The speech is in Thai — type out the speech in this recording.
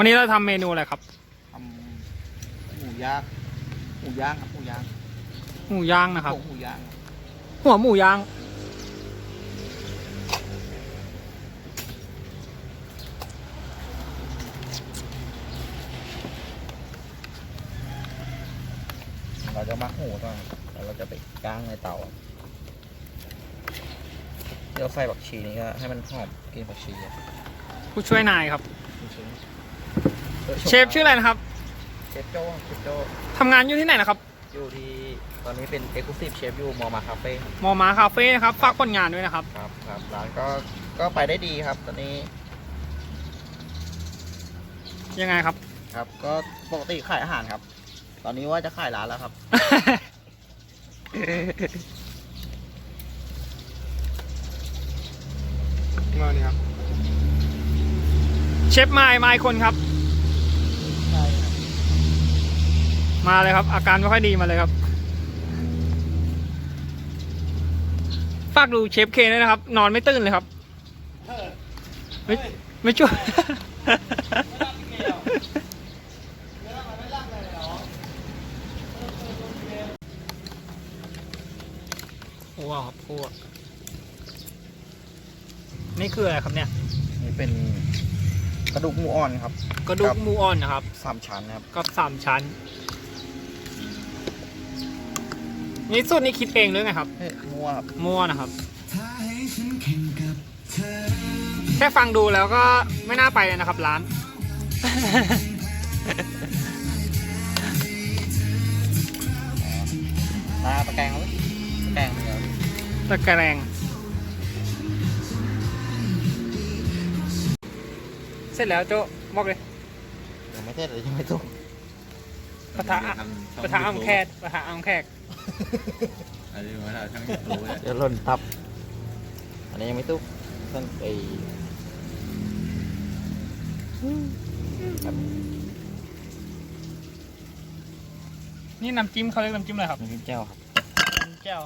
วันนี้เราทำเมนูอะไรครับ ทำหมูย่างหมูย่างครับหมูย่างหมูย่างนะครับ หมูย่างหัวหมูย่าง เราจะมักหมูก่อนแล้วเราจะไปย่างในเตาเดี๋ยวใส่ผักชีนี่ก็ให้มันหอมกลินผักชีอะผู้ช่วยนายครับออ เชฟชื่ออะไรนะครับ เชฟโจ้เชฟโจ้ทำงานอยู่ที่ไหนนะครับ อยู่ที่ตอนนี้เป็นเอ็กซ์คลูซีฟเชฟอยู่มอมาคาเฟ่มอมาคาเฟ่นะครับฝากผลงานด้วยนะครับ ครับครับร้านก็ก็ไปได้ดีครับ ตอนนี้ ยังไงครับ ครับ ก็ปกติขายอาหารครับ ตอนนี้ว่าจะขายร้านแล้วครับ มาเนี่ยครับ เชฟไมล์ไมล์คนครับ ใช่ครับ มาเลยครับ อาการไม่ค่อยดีมาเลยครับ ฝากดูเชฟเคนด้วยนะครับ นอนไม่ตื่นเลยครับ ไม่ไม่ช่วยคั่วครับคั่วนี่คืออะไรครับเนี่ย นี่เป็นกระดูกหมูอ่อนครับ กระดูครักบหมูอ่อนนะครับสามชั้นนะครับกับสามชั้น นี่สูตรนี้คิดเองหรือไงครับเฮ้ยมั่วครับมั่วนะครับ แค่ฟังดูแล้วก็ไม่น่าไปเลยนะครับร้าน ตาตะแกรงเลยตะแกรงเดียวตะแกรงเสร็จแล้วโจ้บอกเลยยังไม่เสร็จเลยยังไม่สุกปะทะอะปะทะอัมแคกปะทะอัมแขก อันนี้มาทางยูทูบเนี่ยเดี๋ยวหล่นทับ อันนี้ยังไม่สุกต้นไอครับนี่น้ำจิ้มเขาเรียกน้ำจิ้มอะไรครับน้ำจิ้มแจ่วครับน้ำแจ่ว